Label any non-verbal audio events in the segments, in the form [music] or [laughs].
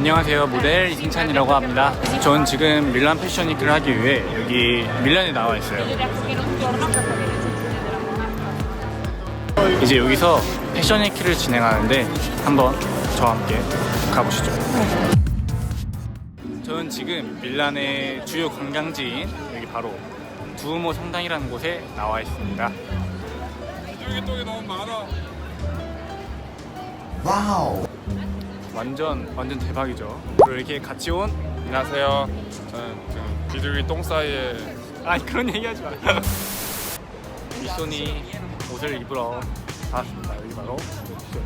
안녕하세요. 모델 이승찬이라고 합니다. 전 지금 밀란 패션 위크를 하기 위해 여기 밀란에 나와 있어요. 이제 여기서 패션 위크를 진행하는데 한번 저와 함께 가보시죠. 저는 지금 밀란의 주요 관광지인 여기 바로 두오모 성당이라는 곳에 나와 있습니다. 여기 너무 많아. 완전 완전 대박이죠 그리고 이렇게 같이 온 안녕하세요. 저는 지금 비둘기 똥 사이에 아니 그런 얘기 하지 마. 미소니 옷을 입으러 나왔습니다. 여기 바로 미소니.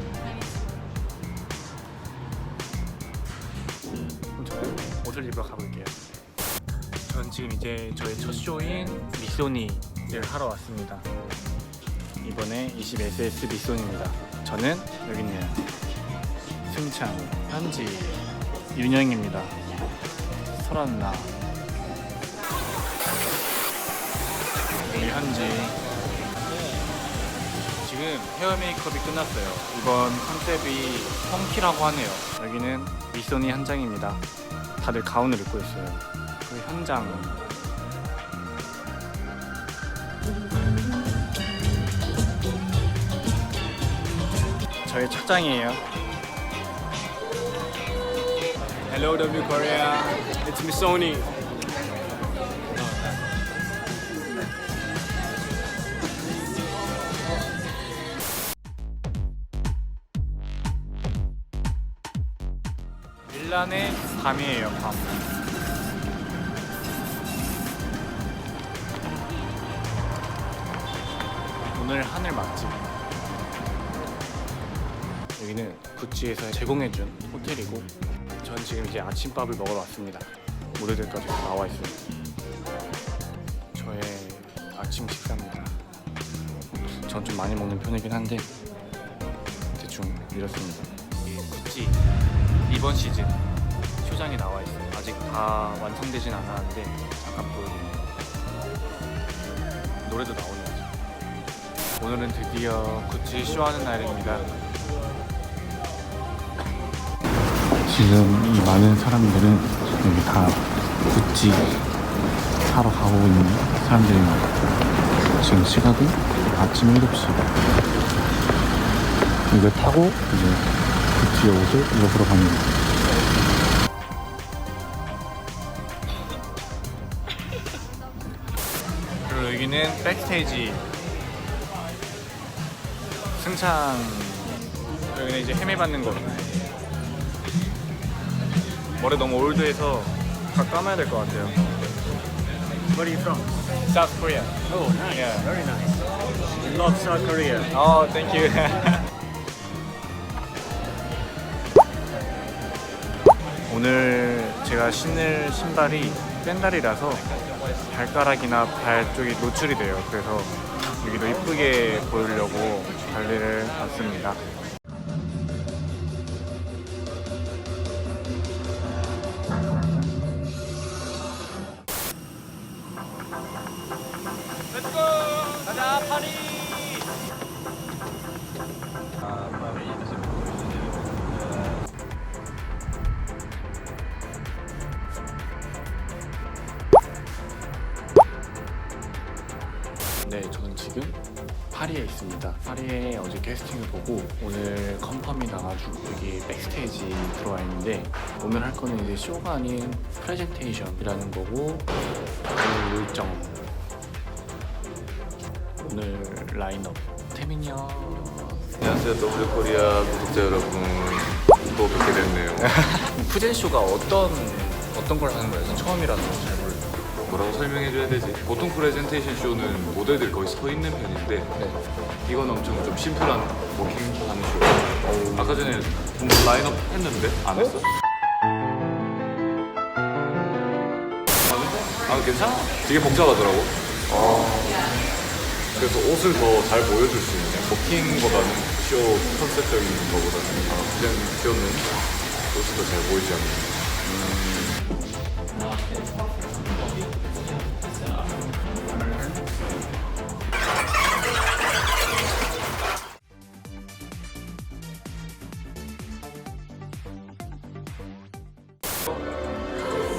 그럼 저는 옷을 입으러 가볼게요. 전 지금 이제 저의 첫 쇼인 미소니를 하러 왔습니다. 이번에 20SS 미소니입니다. 저는 여기 있는 승찬, 현지, 윤영입니다. 설한나, 우리 현지. 지금 헤어 메이크업이 끝났어요. 이번 컨셉이 펑키라고 하네요. 여기는 미소니 현장입니다. 다들 가운을 입고 있어요. 그 현장. 저의 착장이에요 Hello W Korea It's Missoni 밀란의 밤이에요, 밤. 오늘 하늘 맛집. 여기는 구찌에서 제공해준 호텔이고, 전 지금 이제 아침밥을 먹으러 왔습니다. 다 나와 있어요. 저의 아침 식사입니다. 전 좀 많이 먹는 편이긴 한데, 대충 이렇습니다. 구찌 이번 시즌 쇼장이 나와 있어요. 아직 다 완성되진 않았는데 잠깐 보여드릴게요. 노래도 나오네요. 오늘은 드디어 구찌 쇼하는 날입니다. 지금 이 많은 사람들은 여기 다 구찌 사러 가고 있는 사람들입니다. 지금 시각은 아침 7시. 이걸 타고 이제 구찌의 옷을 입어보러 갑니다. 그리고 여기는 백스테이지 승찬 여기는 이제 헤매 받는 곳 머리 너무 올드해서 다 감아야 될 것 같아요 Where are you from? South Korea Oh, nice. Yeah. Very nice. Love South Korea. 어, 땡큐 [laughs] 오늘 제가 신을 신발이 샌달이라서 발가락이나 발 쪽이 노출이 돼요. 그래서 여기도 이쁘게 보이려고 관리를 받습니다. 네, 저는 지금 파리에 있습니다. 파리에 어제 캐스팅을 보고 오늘 컨펌이 나가지고 여기 백스테이지 들어와 있는데 오늘 할 거는 이제 쇼가 아닌 프레젠테이션이라는 거고 오늘 일정 오늘 라인업 태민이 형 안녕하세요 W 코리아 구독자 여러분. 또 뵙게 됐네요. [laughs] 푸젠 쇼가 어떤 어떤 걸 하는 거예요? 전 처음이라서 잘 몰라요. 뭐라고 설명해줘야 되지? 보통 프레젠테이션 쇼는 모델들 거의 서 있는 편인데 네. 이건 엄청 좀 심플한 워킹하는 쇼. 아까 전에 라인업 했는데 안 했어? 아 괜찮아. 되게 복잡하더라고. 그래서 옷을 더 잘 보여줄 수 있는 버킹보다는 쇼 컨셉적인 거보다는 아, 그냥 쇼는 옷이 더 잘 보이지 않나.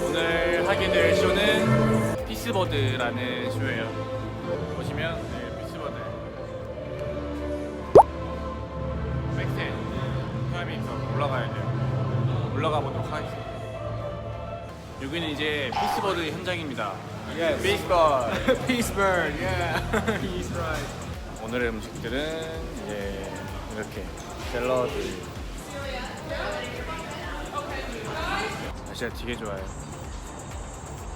오늘 하게 될 쇼는 피스버드라는 쇼예요. 보시면 올라가야 돼요. 올라가 보도록 하겠습니다. 여기는 이제 피스버드 현장입니다. Yes. 피스버드. Pittsburgh, yeah. He's right. 오늘의 음식들은 이제 이렇게 샐러드. 날씨가 되게 좋아요.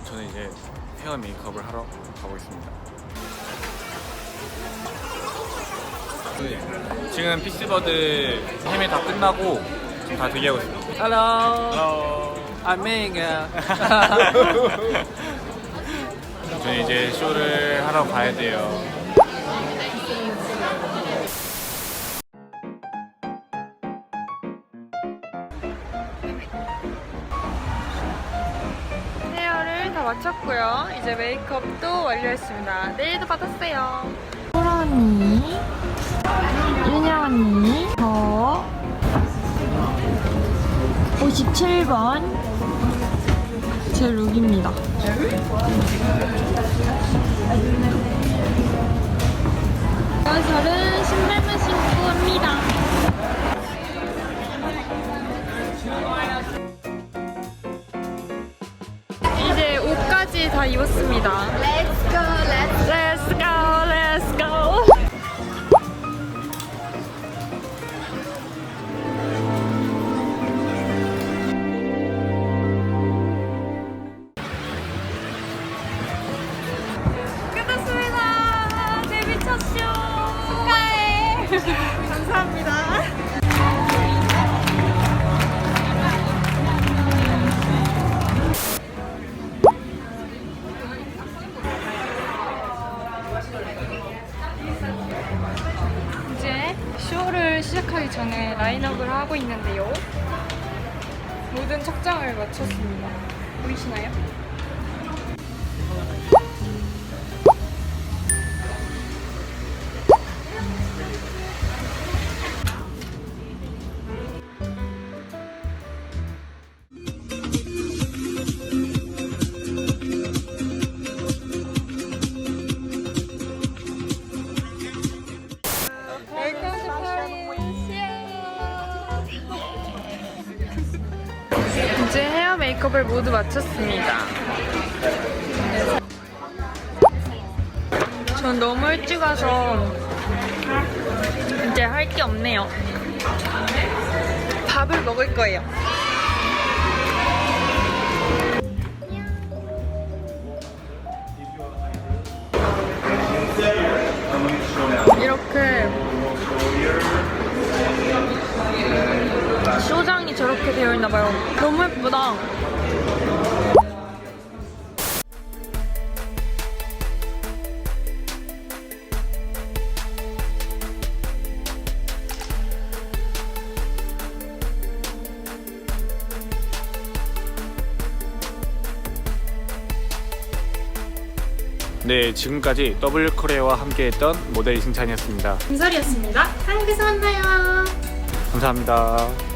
저는 이제 헤어 메이크업을 하러 가고 있습니다. 지금 피스버드 헤매 다 끝나고 지금 다 대기하고 있습니다. Hello, I'm Ming. [laughs] 저는 이제 쇼를 하러 가야 돼요. 헤어를 다 마쳤고요. 이제 메이크업도 완료했습니다. 내일도 받았어요. 소라 언니, 윤영 언니, 저 57번 제 룩입니다. 감사합니다. 이제 쇼를 시작하기 전에 라인업을 하고 있는데요. 모든 착장을 마쳤습니다. 보이시나요? 이제 헤어 메이크업을 모두 마쳤습니다. 전 너무 일찍 와서 이제 할 게 없네요. 밥을 먹을 거예요. 네, 지금까지 W 코리아와 함께했던 모델 이승찬이었습니다. 김설이었습니다. 한국에서 만나요. 감사합니다.